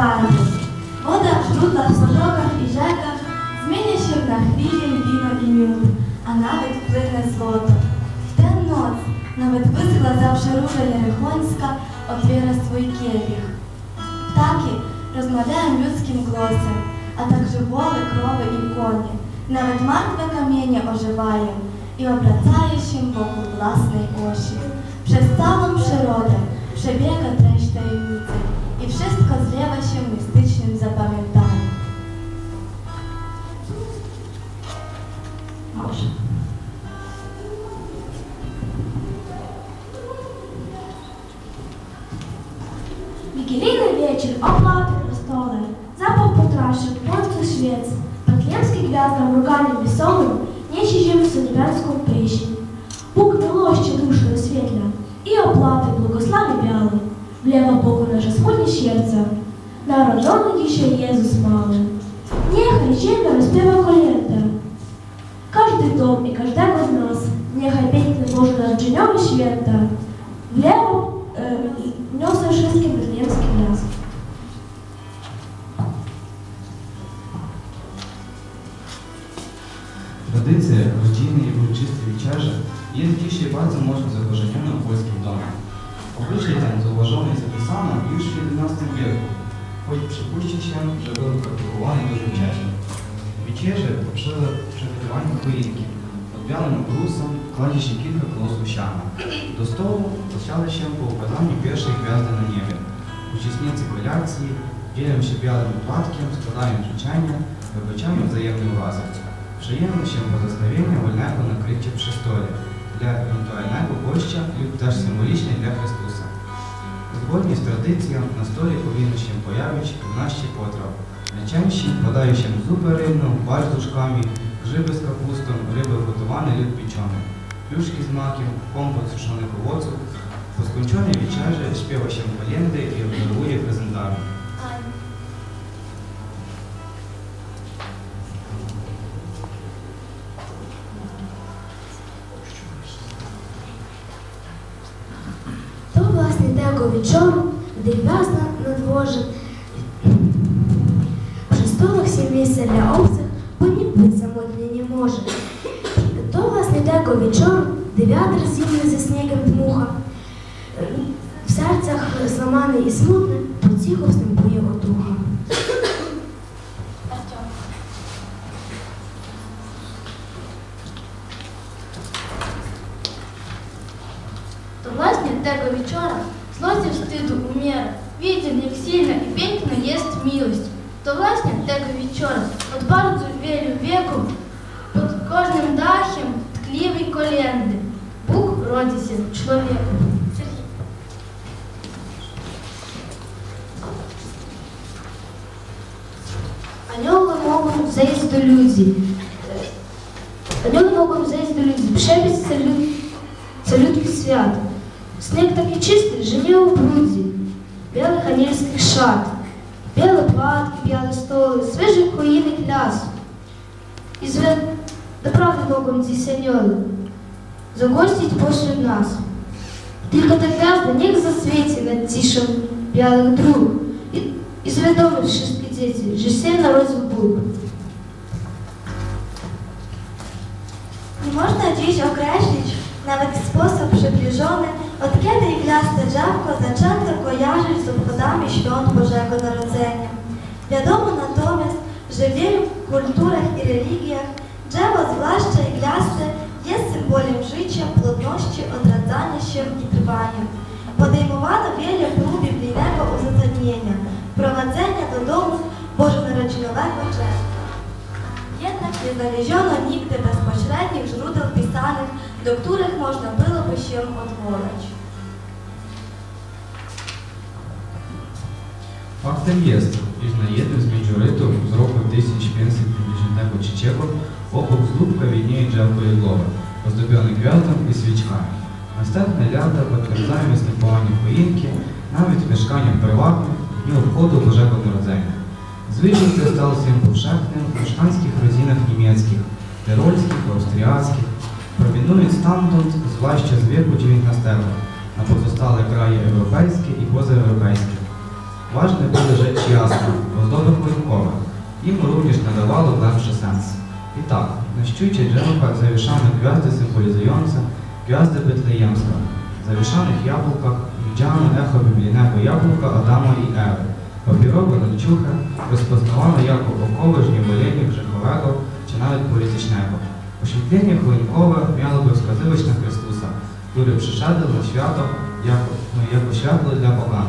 хаті. Вода в жрудлах, садоках і жеках, зміня на хвілі віно і мюд, а навіть плине злото. В тен ноц навіть висила завше ружа Єрихонська, отвіра свій келіх. Птаки розмовляють людським голосом, а також воли, крови і коні. Навіть мертве каміння оживає і обрацаючим Богу власний очі. Przez całą przyrodę przebiega treść tajemnicy wszystko zlewa się mistycznym zapamiętaniu. Może. Dom i każdego z nas, niechaj piękny Boże narzeczeniowy święta wlewa e, niosę wszystkim betlejemskie gwiazdy. Tradycja rodziny i uroczystej wieczerzy jest dzisiaj bardzo mocno zakorzeniona w polskim domu. Obyczaj ten zapisano już w XI wieku, choć przypuści się, że był praktykowany dużo wcześniej. Wieczerze to przede przygotowanie choinki. Odbianym obrusem kładzie się kilka klosów siana. Do stołu posiada się po układaniu pierwszej gwiazdy na niebie. Uczestnicy kolacji dzielą się białym płatkiem, składają życzenia, wybaczamy wzajemne urazy. Przyjęło się pozostawienie wolnego nakrycia przy stole dla ewentualnego gościa lub też symbolicznie dla Chrystusa. Zgodnie z tradycją na stole powinno się pojawić 12 potraw. Najczęściej podaje się zupę rybną, barsz z duszkami, grzyby z kapustą, ryby gotowane lub pieczone, pluszki z makiem, kompot z suszonych owoców. Po skończonej wieczerze śpiewa tego wieczoru, gdy gwiazda na dworze, przy stołach się miejsce dla obcych, bo nikt być samotnie nie może. To właśnie tego wieczoru, gdy wiatr zimny ze śniegiem dmucha, w sercach złamany i smutny, po Anioły mogą zejść do ludzi. Anioły mogą zejść do ludzi, przebiec calut, calutki świat. Śnieg taki czysty, że nie ubrudzi. Białych anielskich szat, białe płatki, białe stoły, świeżych choinek lasu. I zwe... naprawdę mogą dziś anioły zagościć pośród nas. Tylko ta gwiazda niech zaswieci nad ciszą białych dróg i, i zwiadomi wszystkie dzieci, że się narodził Bóg. Można dziś określić nawet sposób przybliżony, od kiedy iglaste drzewko zaczęto kojarzyć z obchodami świąt Bożego Narodzenia. Wiadomo natomiast, że w wielu kulturach i religiach drzewo, zwłaszcza iglaste, jest symbolem życia, plodności, odradzania się i trwania. Podejmowano wiele prób biblijnego uzasadnienia, prowadzenia do domu Bożonarodzinowego drzewa. Jednak nie znaleziono nigdy bezpośrednich źródeł pisanych, do których można byłoby się odwołać. Faktem jest, iż na jednym z meteorytów z roku 1553 obok zlubka widnieje drzewko jaglowe, ozdobione gwiazdą i свічками. Następne lata potwierdzają występowanie choinki nawet mieszkaniem prywatnym w dniu obchodu Bożego Ten stał się powszechnym w mieszkańskich rodzinach niemieckich, tyrolskich, austriackich, prowinując stamtąd, zwłaszcza z wieku XIX, na pozostałe kraje europejskie i pozaeuropejskie. Ważne były rzeczy jasne, ozdoby choinkowe. Im również nadawało głębszy sens. I tak, na szczycie drzewa zawieszane gwiazdy symbolizujące gwiazdy Betlejemska. W zawieszanych jabłkach widziano echo biblijnego jabłka Adama i Ewy. Papierowe łańcuchy rozpoznawano jako okoliczne bolenie grzechowego czy nawet politycznego. Oświętlenie choinkowe miałoby wskazywać na Chrystusa, który przyszedł na światło jako, no, jako światło dla Boga.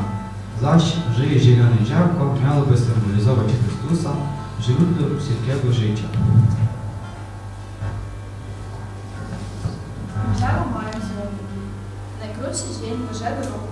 Zaś żyje zielone ziarnko miałoby symbolizować Chrystusa, źródło wszelkiego życia. Ciało mają zielony. Najkrótszy dzień Bożego Roku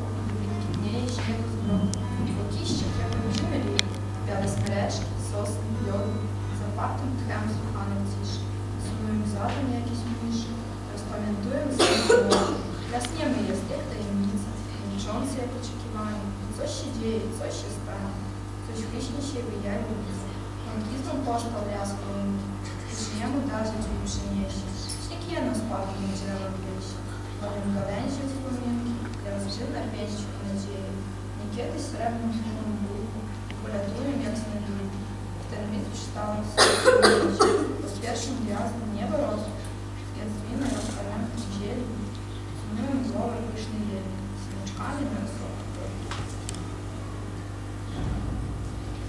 już niemu darzy dzień przyniesie. Śnieg jeno spadł na drzewo wieś. Powiem gałęzie wspominki, ja rozżyta wieść i nadzieję. Niekiedy srebrną chmurą buchu, polatują jak snedły. Ten mit wstał z bo z pierwszym gwiazdem niebo rosło. Więc wino rozpalone w ziemi, zmyłem głowę pysznej jeli, смачками на високих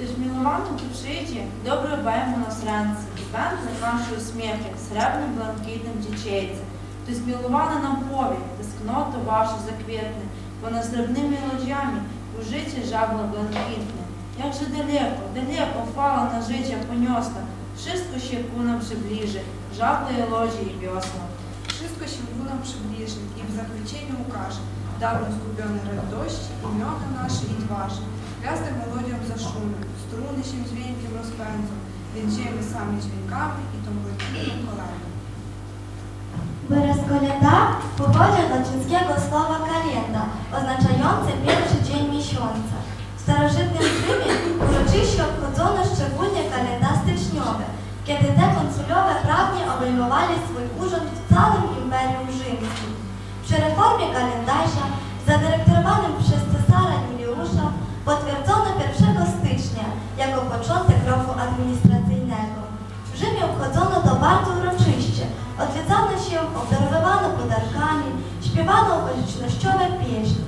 Ти ж міловану дівчиті, добре баємо нас ранці, Вентне нашої сміхи, сребним бланкітним дічейцем. Ти змілувана нам повік, тискнота ваша заквітне, вона з дрібними лоджями у житті жабло бланкітне. Як же далеко, далеко впала на життя понесла, się ku nam przybliży, żable i lodzie i wiosła. Wszystko się ku nam przybliży i w zaključenju ukaże давно згубленої радості, ім'яка наші і тваші. Грязди мелодіям зашумлю, струни ще дзвінким розпензом, вінчаємо самі дзвінками і томликими колами. Wyraz kolenda pochodzi od łacińskiego słowa kalenda, oznaczające pierwszy dzień miesiąca. W starożytnym Rzymie uroczyście obchodzono szczególnie kalendarz styczniowy, kiedy te konsulowe prawnie obejmowali swój urząd w całym Imperium Rzymskim. Przy reformie kalendarza, Odwiedzano się, obdarowywano podarkami, śpiewano okolicznościowe pieśni.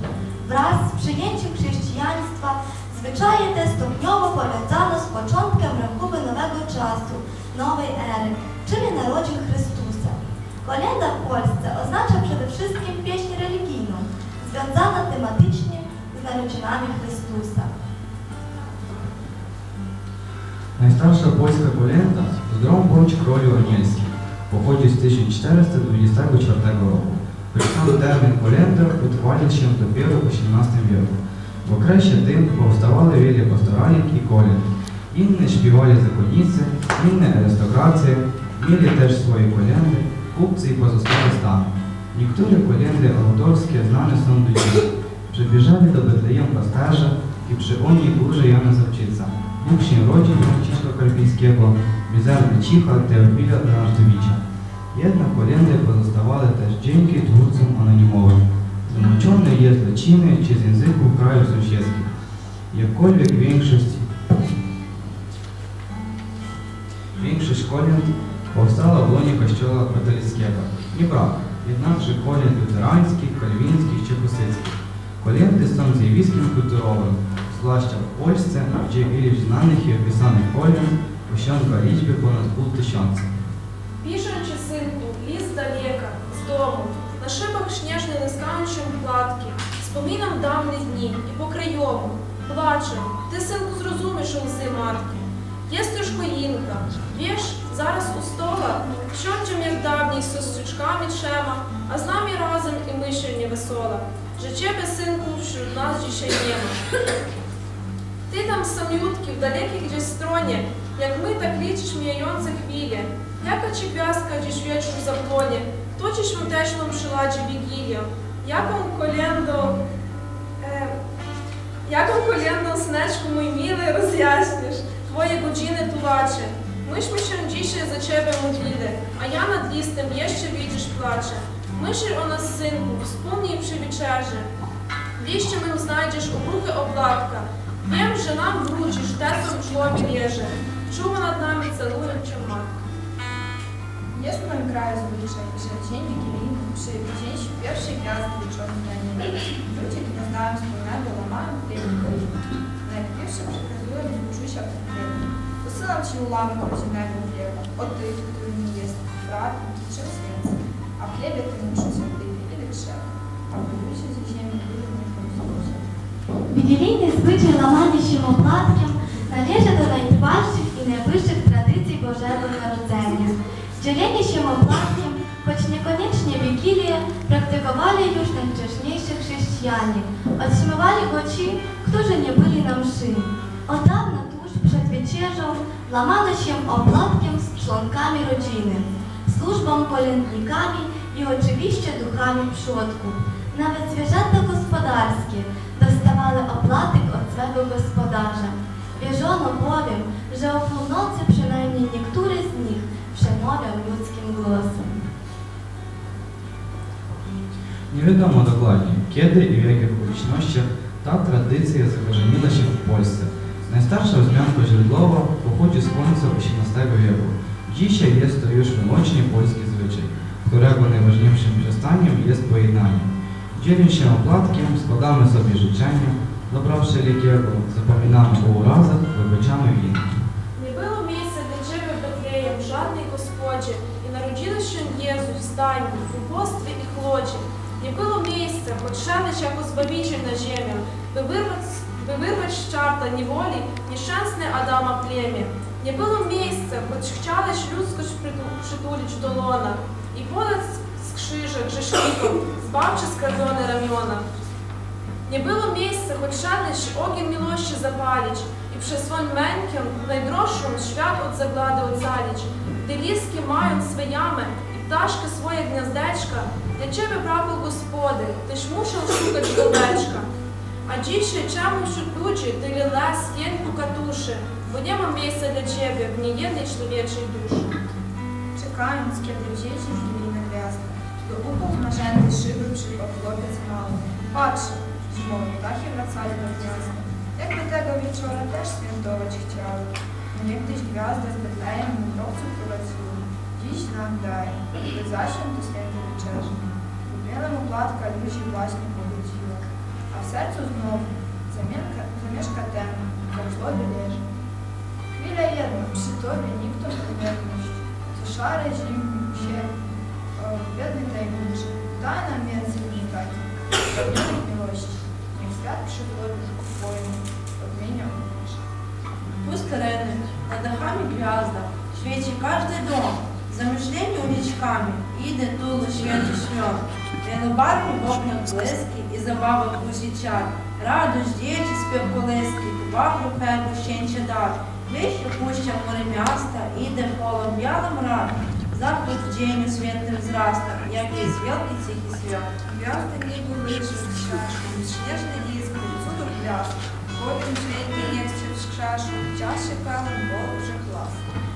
Wraz z przyjęciem chrześcijaństwa zwyczaje te stopniowo powiązano z początkiem rachuby nowego czasu, nowej ery, czyli narodzin Chrystusa. Kolenda w Polsce oznacza przede wszystkim pieśń religijną, związana tematycznie z narodzinami Chrystusa. Найстарша польська колenda Здром Бонч кролю Anielski pochodzi z 1424 roku. Choć sam termin kolenda utrwalił się dopiero w XVIII wieku. W okresie tym powstawały wiele pastoralik i kolęd. Inne śpiewali zakonnicy, inne arystokracje, mieli też swoje kolendy, kupcy i pozostałe stany. Niektóre kolendy autorskie znane są do dziś. Przybierzali do Betlejem pasterze i przy oni górze Jana Zawczyca. Bóg się rodził Franciszka Karpińskiego, mizerny cicha Teofila Drażdowicza. Jednak kolendy pozostawały też dzięki twórcom anonimowym. Tłumaczone jest z łaciny czy z języków krajów sąsiedzkich. Jakkolwiek większość, większość kolęd powstała w łonie kościoła katolickiego. Nieprawda. Jednakże kolęd luterańskich, kalwińskich czy husyckich. Kolendy są zjawiskiem kulturowym, zwłaszcza w Polsce, gdzie ilość znanych i opisanych kolęd osiąga liczbę ponad pół tysiąca. Біжучи синку, ліс далека, з дому, на шибах шняжні нескаючим платки, спомінам давні дні і по крайому, плаче, ти, синку, зрозуміш лзи матки. Єсть ж хоїнка, віж, зараз у стола, щончим, як давній, со стручками чема, а з нами разом і мишельні весола. Жиче би, синку, що в нас ще нема. Ти там самютки в далекій gdzieś stronie, jak my tak liczysz mijające chwile. Jaka ci gwiazdka dziś wieczór zapłonie, kto ci świąteczną przyladzi Wigilię, jaką kolendą, e, jaką kolendą, sneczku mój miły, rozjaśnisz twoje godziny tułacze. Myśmy się dzisiaj za ciebie modlili, a ja nad listem jeszcze widzisz placze. Myśl o nas, synku, wspomnij przy wieczerzy. W liście mym znajdziesz okruchy oblatka, Wiem, że нам wrócisz, тесом жлобі леже. Шума над нами целует целуючим матка. Ясным краю звучащие тени гелины, шеведящие первые грязные черные они. Люди гнездаем вспоминали ломаем древний гриб. Накипевшим приказуем звучущее определение. Посылал чью на розинами хлеба, от ты, кто не ест, брат, кичер сердце. А в хлебе ты мучишься в дыбе или в а в дыбище за землю вырванный консульсов. Бедерийный звичай ламати ще лопатком, належить до найбільших i najbliższych tradycji Bożego Narodzenia. Dzielenie się opłatkiem, choć niekoniecznie Wigilię, praktykowali już najwcześniejsi chrześcijanie. Otrzymywali go ci, którzy nie byli na mszy. Od dawna tuż przed wieczerzą łamano się opłatkiem z członkami rodziny, służbą polędnikami i oczywiście duchami przodków. Nawet zwierzęta gospodarskie dostawały opłatek od swego gospodarza. Jakich okolicznościach ta tradycja zakorzeniła się w Polsce. Najstarsza wzmianka źródłowa pochodzi z końca XVIII wieku. Dzisiaj jest to już wyłącznie polski zwyczaj, którego najważniejszym przestaniem jest pojednanie. Dzieląc się opłatkiem, składamy sobie życzenia, dobra wszelkiego, zapominamy o urazach, wybaczamy winy. Nie było miejsca dla Ciebie w Betlеєм, żadnej Gospodzie, i narodziłeś się Jezus w stajni, w ubóstwie i chłodzie. Nie było miejsca, choć szedłeś jako Zbawiciel na ziemię, by wyrwać, by wyrwać z czarta niewoli nieszczęsne Adama plemię. Nie było miejsca, choć chciałeś ludzkość przytu- przytulić do lona i podać z krzyża grzesznikom, zbawczy skradzione ramiona. Nie było miejsca, choć szedłeś ogień miłości zapalić i przez swoim mękiem najdroższą świat od zaglady ocalić. Gdy liski mają swe jamy i ptaszki swoje gniazdeczka, dla Ciebie prawo Господи, Tyś muszą szukać oveczka. A dzisiaj czemu wśród ludzi tyle les jęku katuszy, bo nie ma miejsca dla Ciebie w niejednej człowieczej duszy. Czekając, kiedy w dzieci wigilijna gwiazda, do uchów narzędy szyby przypał chłopiec mały. Patrzy, zimowy, ptaki wracali do gniazda. Jakby tego wieczora też świętować chciały. No niegdyś gwiazda z Betlejem mądrowców prowadziła. Dziś nam daje, by Zasiąść do świętej wieczerzy. Lubienemu płatka ludzi właśnie pobudziła. A w sercu znowu zamieszka, zamieszka ten, kto w złobie leży. Chwilę jedną, przy tobie nikto powierność. Co szare zimny się, o, biedny tajemniczy, daj nam więcej unikać, pełnionych miłości. Niech świat przy tobie Twoim odmieniał niż. Пусть ринуть, над дахами гвязда, свічі кожний дом, заміжлені улічками, іде тулу святу свят. Білобарвні вогнях близькі і забава кусічать. Радуж діячі спів колиски, туба хрупе щенче дар. Вище пуща море м'яста, іде полом бялим рад. Заход в день світлим зраста, як і звілки цих і свят. Gwiazdy niebo wyżej krzaszą, śnieżne iskry, cudów gwiazd. Powiem dźwięki nie chcę skrzaszą, czasie pełen Bogu klas.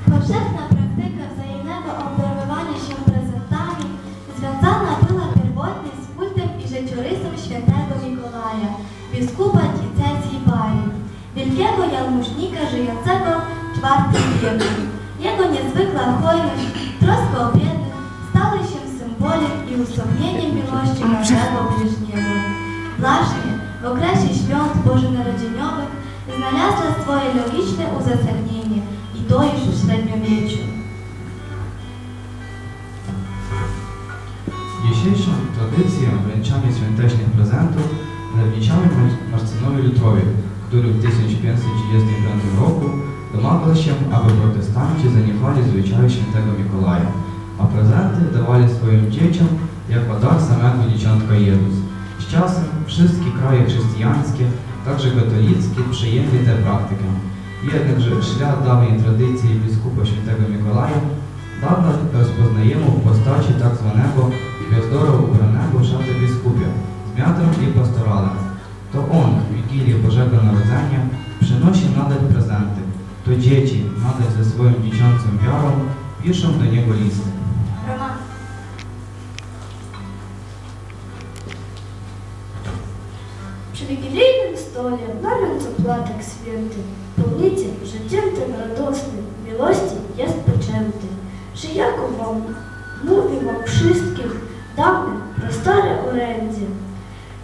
Powszechna praktyka obdarowywania się prezentami związana była pierwotnie z kultem i życiorysem świętego Mikołaja, biskupa diecezji Bari, wielkiego jałmużnika żyjącego w IV wieku. Jego niezwykła hojność, troska o biednych stały się symbolem i usobnieniem miłości naszego bliźniego. Właśnie w okresie świąt bożonarodzeniowych znalazła swoje logiczne uzasadnienie i to już w średniowieczu. Dzisiejszą tradycją wręczania świątecznych prezentów zawdzięczamy Marcinowi Lutrowi, który w 1535 roku domagał się, aby protestanci zaniechali zwyczaju świętego Mikołaja, a prezenty dawali swoim dzieciom jako dar samego dzieciątka Jezus. Z czasem wszystkie kraje chrześcijańskie, także katolickie, przyjęli tę praktykę. Jednakże ślad dawnej tradycji biskupa świętego Mikołaja Dawno rozpoznajemy w postaci tak zwanego gwiazdora ubranego w szatę biskupia z miatrem i pastoralem. To on w Wigilię Bożego Narodzenia przynosi nadal prezenty. To dzieci nadal ze swoją dziecięcą wiarą piszą do niego listy. Роман. Przy wigilijnym stole столі, на платок святий. Помните, життям тим радосnym, милості єсть почемти. Że jako wam, mówię wam wszystkim, dawne, Там, на просторы Уренди,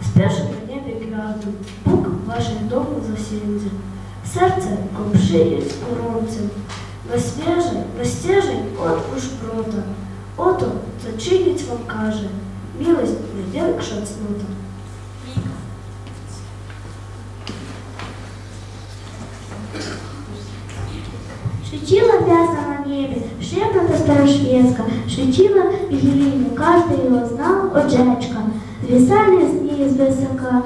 Спяшет на небе гвязду, Бук вашей дому засенди. Сердце ковшиє з коронцем, На стежень от уж брода, Ото, зачинить вам каже, Милость не віркша цнота. Небі, шибна та старошвєцька, швітила Вігіліну, кожна його знав очечка, звісали сніг з висока.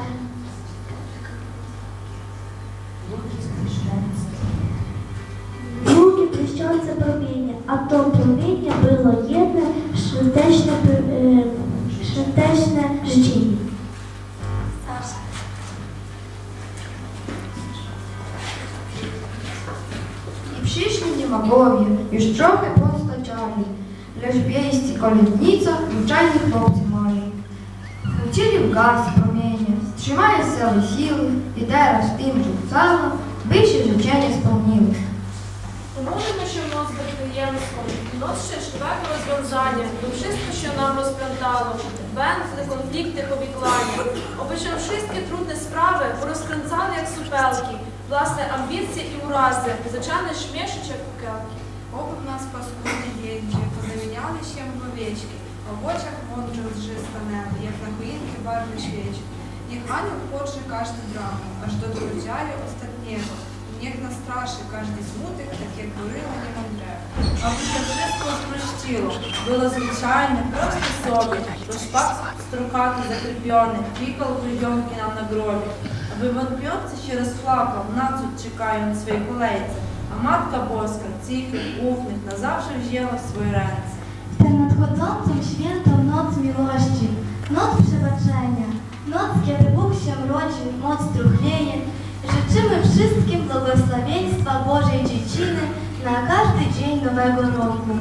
Przyszli niemogowie, już trochę postaczali, lecz wieści kolędnica i czajni chłopcy mali. Chwycili w gaz promienie, strzymali całe siły i teraz tym rzucano, by się życzenie spełniły. Помолимо, що в нас підприємство, нос щасливого розв'язання, бо wszystko, що нам węzły, konflikty, powikłania, oby się wszystkie trudne sprawy porozkręcane jak supelki, własne ambicje i urazy, zaczęły śmieszyć jak kukełki. Оби нас паскудні діячі, позаміняли ще в овечки, а в очах мундри лжи станели, як на хоїнки барвні свічки. Niech anioł potrze każdy dramat, aż do rozdziału ostatniego. Niech nastraszy każdy smutek, tak jak goryła niemądre. Аби це wszystko спростіло, було звичайне, просто собі, розпак строкатий закріплений, пікал прийомки нам на гробі. Аби вампірці ще розплакав, нацуть чекає на своїй колейці, а матка боска, цихих, ufnych, назавжди wzięła w swoje ręce. W tę nadchodzącą świętą noc miłości, noc przebaczenia, noc, kiedy Bóg się rodzi, moc truchwieje, życzymy wszystkim błogosławieństwa Bożej Dzieciny na każdy dzień Nowego Roku.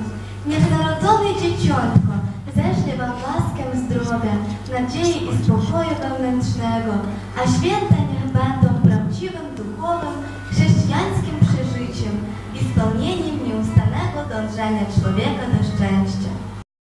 Niech narodzone dzieciątko ześle Wam laskę zdrowia, nadziei i spokoju wewnętrznego, a święta niech będą prawdziwym, duchowym, chrześcijańskim przeżyciem i spełnieniem nieustannego dążenia człowieka do szczęścia.